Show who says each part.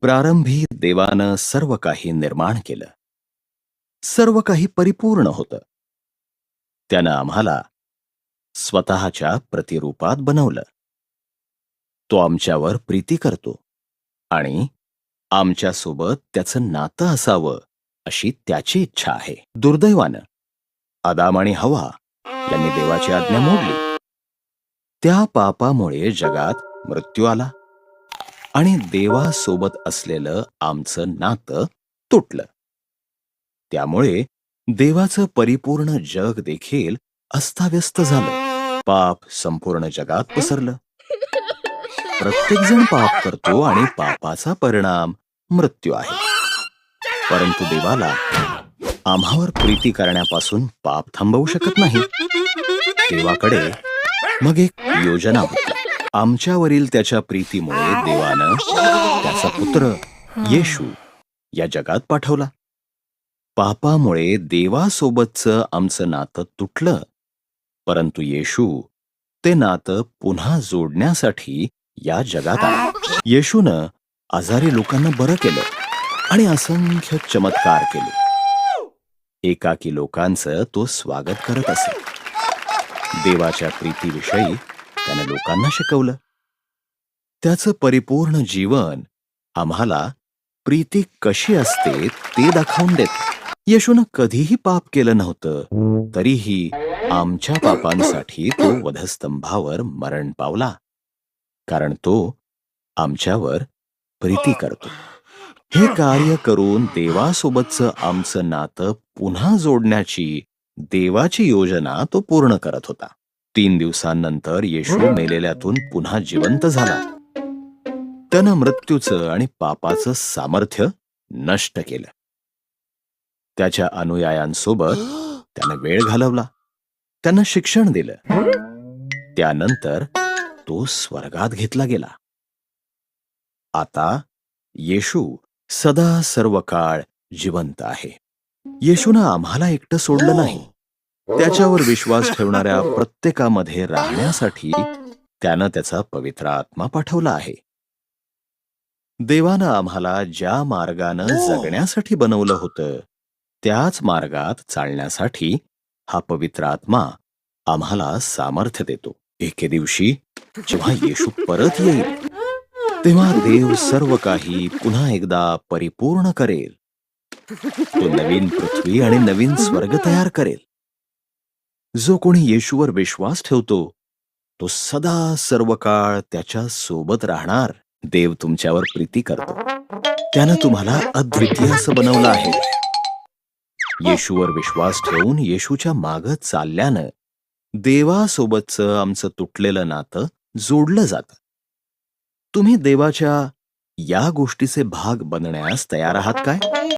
Speaker 1: प्रारंभी देवानं सर्व काही निर्माण केलं. सर्व काही परिपूर्ण होतं. त्यानं आम्हाला स्वतःच्या प्रतिरूपात बनवलं. तो आमच्यावर प्रीती करतो आणि आमच्यासोबत त्याचं नातं असावं अशी त्याची इच्छा आहे. दुर्दैवानं आदाम आणि हवा यांनी देवाची आज्ञा मोडली. त्या पापामुळे जगात मृत्यू आला. आणि देवासोबत असलेलं आमचं नातं तुटलं. त्यामुळे देवाचं परिपूर्ण जग देखील अस्ताव्यस्त झालं. पाप संपूर्ण जगात पसरलं. प्रत्येकजण पाप करतो आणि पापाचा परिणाम मृत्यू आहे. परंतु देवाला आम्हावर प्रीती करण्यापासून पाप थांबवू शकत नाही. देवाकडे मग एक योजना होती. आमच्यावरील त्याच्या प्रीतीमुळे देवानं त्याचा पुत्र येशू या जगात पाठवला. पापामुळे देवासोबतचं आमचं नातं तुटलं परंतु येशू ते नातं पुन्हा जोडण्यासाठी या जगात आला. येशूनं आजारी लोकांना बरं केलं आणि असंख्य चमत्कार केले. एकाकी लोकांचं तो स्वागत करत असे. देवाच्या प्रीतीविषयी त्यानं लोकांना शिकवलं. त्याचं परिपूर्ण जीवन आम्हाला प्रीती कशी असते ते दाखवून देत. यशून कधीही पाप केलं नव्हतं तरीही आमच्या पापांसाठी तो वधस्तंभावर मरण पावला. कारण तो आमच्यावर प्रीती करतो. हे कार्य करून देवासोबतचं आमचं नातं पुन्हा जोडण्याची देवाची योजना तो पूर्ण करत होता. तीन दिवसांनंतर येशू मेलेल्यातून पुन्हा जिवंत झाला. त्यानं मृत्यूचं आणि पापाचं सामर्थ्य नष्ट केलं. त्याच्या अनुयायांसोबत त्यानं वेळ घालवला. त्यानं शिक्षण दिलं. त्यानंतर तो स्वर्गात घेतला गेला. आता येशू सदा सर्व काळ जिवंत आहे. येशूनं आम्हाला एकटं सोडलं नाही. त्याच्यावर विश्वास ठेवणाऱ्या प्रत्येकामध्ये राहण्यासाठी त्यानं त्याचा पवित्र आत्मा पाठवला आहे. देवानं आम्हाला ज्या मार्गानं जगण्यासाठी बनवलं होतं त्याच मार्गात चालण्यासाठी हा पवित्र आत्मा आम्हाला सामर्थ्य देतो. एके दिवशी जेव्हा येशू परत येईल तेव्हा देव सर्व काही पुन्हा एकदा परिपूर्ण करेल. तो नवीन पृथ्वी आणि नवीन स्वर्ग तयार करेल. जो कोणी येशूवर विश्वास ठेवतो तो सदा सर्व काळ त्याच्या सोबत राहणार देव तुमच्यावर प्रीती करतो. त्यानं तुम्हाला अद्वितीय असं बनवलं आहे. येशूवर विश्वास ठेवून येशूच्या माग चालल्यानं देवासोबतचं आमचं तुटलेलं नातं जोडलं जातं. तुम्ही देवाच्या या गोष्टीचे भाग बनण्यास तयार आहात काय?